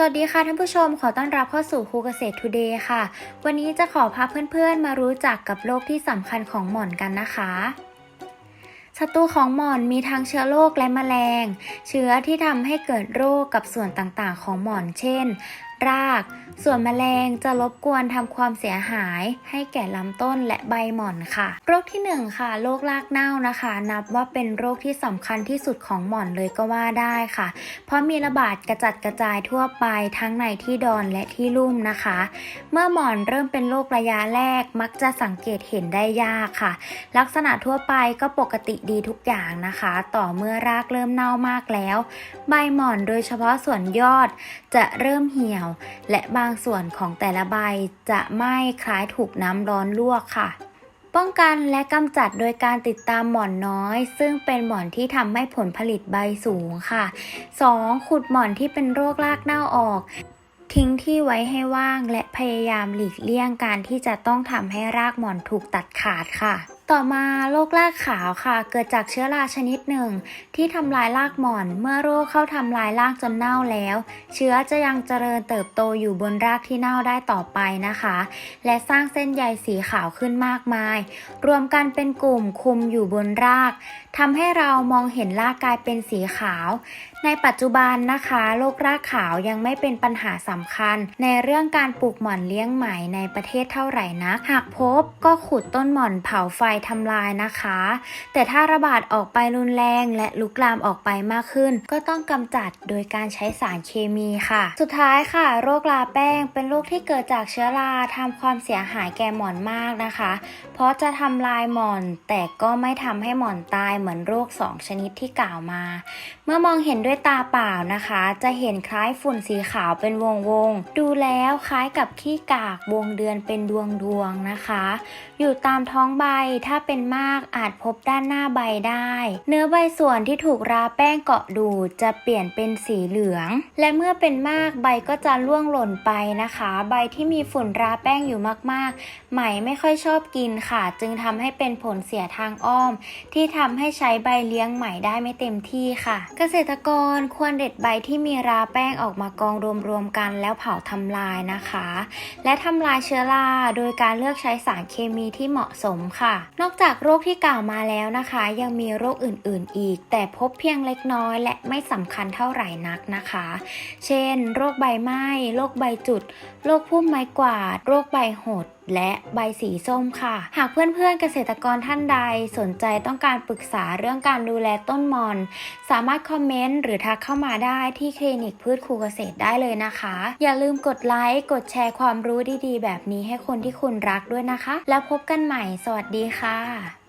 สวัสดีค่ะท่านผู้ชมขอต้อนรับเข้าสู่ครูเกษตรทูเดย์ค่ะ วันนี้จะขอพาเพื่อนๆ มารู้จักกับโรคที่สำคัญของหม่อนกันนะคะศัตรูของหม่อนมีทั้งเชื้อโรคและแมลง เชื้อที่ทำให้เกิดโรคกับส่วนต่างๆ ของหม่อน เช่น ราก ส่วนแมลงจะรบกวนทำความเสียหายให้แก่ลำต้นและใบหม่อนค่ะ โรคที่หนึ่งค่ะ โรครากเน่านะคะ นับว่าเป็นโรคที่สำคัญที่สุดของหม่อนเลยก็ว่าได้ค่ะ เพราะมีระบาดกระจัดกระจายทั่วไปทั้งในที่ดอนและที่ลุ่มนะคะ เมื่อหมอนเริ่มเป็นโรคระยะแรกมักจะสังเกตเห็นได้ยากค่ะ ลักษณะทั่วไปก็ปกติดีทุกอย่างนะคะ ต่อเมื่อรากเริ่มเน่ามากแล้ว ใบหม่อนโดยเฉพาะส่วนยอดจะเริ่มเหี่ยวและบางส่วนของแต่ละใบจะไหม้คล้ายถูกน้ำร้อนลวกค่ะ ป้องกันและกำจัดโดยการติดตามหมอนน้อย ซึ่งเป็นหมอนที่ทำให้ผลผลิตใบสูงค่ะ 2. ขุดหมอนที่เป็นโรครากเน่าออกทิ้งที่ไว้ให้ว่างและพยายามหลีกเลี่ยงการที่จะต้องทำให้รากหมอนถูกตัดขาดค่ะ ต่อมาโรครากขาวค่ะ เกิดจากเชื้อราชนิดหนึ่ง ที่ทำลายรากหม่อน เมื่อโรคเข้าทำลายรากจนเน่าแล้ว เชื้อจะยังเจริญเติบโตอยู่บนรากที่เน่าได้ต่อไปนะคะ และสร้างเส้นใยสีขาวขึ้นมากมาย รวมกันเป็นกลุ่มคุมอยู่บนรากทำให้เรามองเห็นรากกลายเป็นสีขาวในปัจจุบันนะคะโรครากขาวยังไม่เป็นปัญหาสำคัญ ในเรื่องการปลูกหม่อนเลี้ยงไหมในประเทศเท่าไหร่นักหากพบก็ขุดต้นหม่อนเผาไฟทำลายนะคะ แต่ถ้าระบาดออกไปรุนแรงและลุกลามออกไปมากขึ้น ก็ต้องกำจัดโดยการใช้สารเคมีค่ะ สุดท้ายค่ะ โรคลาแป้งเป็นโรคที่เกิดจากเชื้อราทำความเสียหายแก่หม่อนมากนะคะ เพราะจะทำลายหม่อน แต่ก็ไม่ทำให้หม่อนตายเหมือนโรค 2 ชนิดที่กล่าวมา เมื่อมองเห็นด้วยวยตาเปล่านะคะ จะเห็นคล้ายฝุ่นสีขาวเป็นวงวงๆดูแล้วคล้ายกับขี้กากวงเดือนเป็นดวงดวงๆนะคะ อยู่ตามท้องใบถ้าเป็นมากอาจพบด้านหน้าใบได้ เนื้อใบส่วนที่ถูกราแป้งเกาะดูดจะเปลี่ยนเป็นสีเหลือง และเมื่อเป็นมากใบก็จะร่วงหล่นไปนะคะ ใบที่มีฝุ่นราแป้งอยู่มากๆไหมไม่ค่อยชอบกินค่ะ จึงทำให้เป็นผลเสียทางอ้อม ที่ทำให้ใช้ใบเลี้ยงไหมได้ไม่เต็มที่ค่ะ เกษตรกรควรเด็ดใบที่มีราแป้งออกมากองรวมๆกันแล้วเผาทำลายนะคะ และทำลายเชื้อราโดยการเลือกใช้สารเคมีที่เหมาะสมค่ะ นอกจากโรคที่กล่าวมาแล้วนะคะ ยังมีโรคอื่นๆอีก แต่พบเพียงเล็กน้อยและไม่สำคัญเท่าไหร่นักนะคะ เช่น โรคใบไหม้โรคใบจุดโรคพุ่มไม้กวาด โรคใบหด และใบสีส้มค่ะ หากเพื่อนๆเกษตรกรท่านใดสนใจต้องการปรึกษาเรื่องการดูแลต้นมอน สามารถคอมเมนต์หรือทักเข้ามาได้ที่คลินิกพืชครูเกษตรได้เลยนะคะ อย่าลืมกดไลค์กดแชร์ความรู้ดีๆ แบบนี้ให้คนที่คุณรักด้วยนะคะ แล้วพบกันใหม่ สวัสดีค่ะ